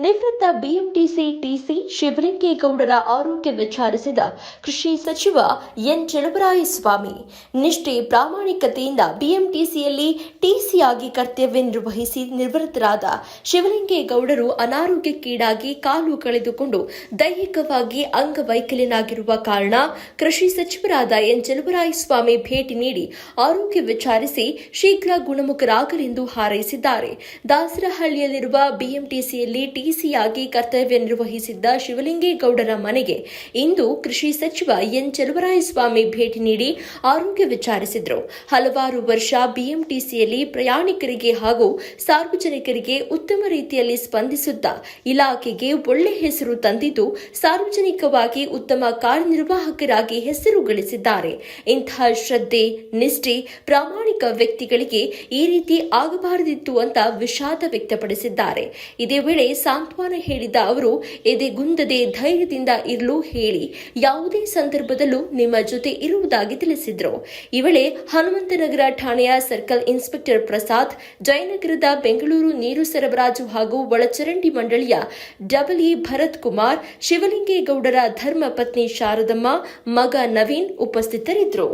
ನಿವೃತ್ತ BMTC TC ಶಿವಲಿಂಗೇಗೌಡರ ಆರೋಗ್ಯ ವಿಚಾರಿಸಿದ ಕೃಷಿ ಸಚಿವ ಎನ್. ಚಲುವರಾಯಸ್ವಾಮಿ ನಿಷ್ಠೆ ಪ್ರಾಮಾಣಿಕತೆಯಿಂದ ಬಿಎಂಟಿಸಿಯಲ್ಲಿ ಟಿಸಿಯಾಗಿ ಕರ್ತವ್ಯ ನಿರ್ವಹಿಸಿ ನಿವೃತ್ತರಾದ ಶಿವಲಿಂಗೇಗೌಡರು ಅನಾರೋಗ್ಯಕ್ಕೀಡಾಗಿ ಕಾಲು ಕಳೆದುಕೊಂಡು ದೈಹಿಕವಾಗಿ ಅಂಗವೈಕಲ್ಯನಾಗಿರುವ ಕಾರಣ ಕೃಷಿ ಸಚಿವರಾದ ಎನ್ ಚಲುವರಾಯಸ್ವಾಮಿ ಭೇಟಿ ನೀಡಿ ಆರೋಗ್ಯ ವಿಚಾರಿಸಿ ಶೀಘ್ರ ಗುಣಮುಖರಾಗಲೆಂದು ಹಾರೈಸಿದ್ದಾರೆ. ದಾಸರಹಳ್ಳಿಯಲ್ಲಿರುವ ಬಿಎಂಟಿಸಿಯಲ್ಲಿ ಟಿಸಿಯಾಗಿ ಕರ್ತವ್ಯ ನಿರ್ವಹಿಸಿದ್ದ ಶಿವಲಿಂಗೇಗೌಡರ ಮನೆಗೆ ಇಂದು ಕೃಷಿ ಸಚಿವ ಎನ್ ಚಲುವರಾಯಸ್ವಾಮಿ ಭೇಟಿ ನೀಡಿ ಆರೋಗ್ಯ ವಿಚಾರಿಸಿದರು. ಹಲವಾರು ವರ್ಷ ಬಿಎಂಟಿಸಿಯಲ್ಲಿ ಪ್ರಯಾಣಿಕರಿಗೆ ಹಾಗೂ ಸಾರ್ವಜನಿಕರಿಗೆ ಉತ್ತಮ ರೀತಿಯಲ್ಲಿ ಸ್ಪಂದಿಸುತ್ತಾ ಇಲಾಖೆಗೆ ಒಳ್ಳೆ ಹೆಸರು ತಂದಿದ್ದು, ಸಾರ್ವಜನಿಕವಾಗಿ ಉತ್ತಮ ಕಾರ್ಯನಿರ್ವಾಹಕರಾಗಿ ಹೆಸರು ಗಳಿಸಿದ್ದಾರೆ. ಇಂತಹ ಶ್ರದ್ಧೆ, ನಿಷ್ಠೆ ಪ್ರಾಮಾಣಿಕ ವ್ಯಕ್ತಿಗಳಿಗೆ ಈ ರೀತಿ ಆಗಬಾರದಿತ್ತು ಅಂತ ವಿಷಾದ ವ್ಯಕ್ತಪಡಿಸಿದ್ದಾರೆ. ಇದೇ ವೇಳೆ ಸಾಂತ್ವನ ಹೇಳಿದ ಅವರು ಎದೆಗುಂದದೆ ಧೈರ್ಯದಿಂದ ಇರಲು ಹೇಳಿ. ಯಾವುದೇ ಸಂದರ್ಭದಲ್ಲೂ ನಿಮ್ಮ ಜೊತೆ ಇರುವುದಾಗಿ ತಿಳಿಸಿದರು. ಈ ವೇಳೆ ಹನುಮಂತನಗರ ಠಾಣೆಯ ಸರ್ಕಲ್ ಇನ್ಸ್ಪೆಕ್ಟರ್ ಪ್ರಸಾದ್, ಜಯನಗರದ ಬೆಂಗಳೂರು ನೀರು ಸರಬರಾಜು ಹಾಗೂ ಒಳಚರಂಡಿ ಮಂಡಳಿಯ ಡಬಲ್ ಭರತ್ ಕುಮಾರ್, ಶಿವಲಿಂಗೇಗೌಡರ ಧರ್ಮ ಪತ್ನಿ ಶಾರದಮ್ಮ, ಮಗ ನವೀನ್ ಉಪಸ್ಥಿತರಿದ್ದರು.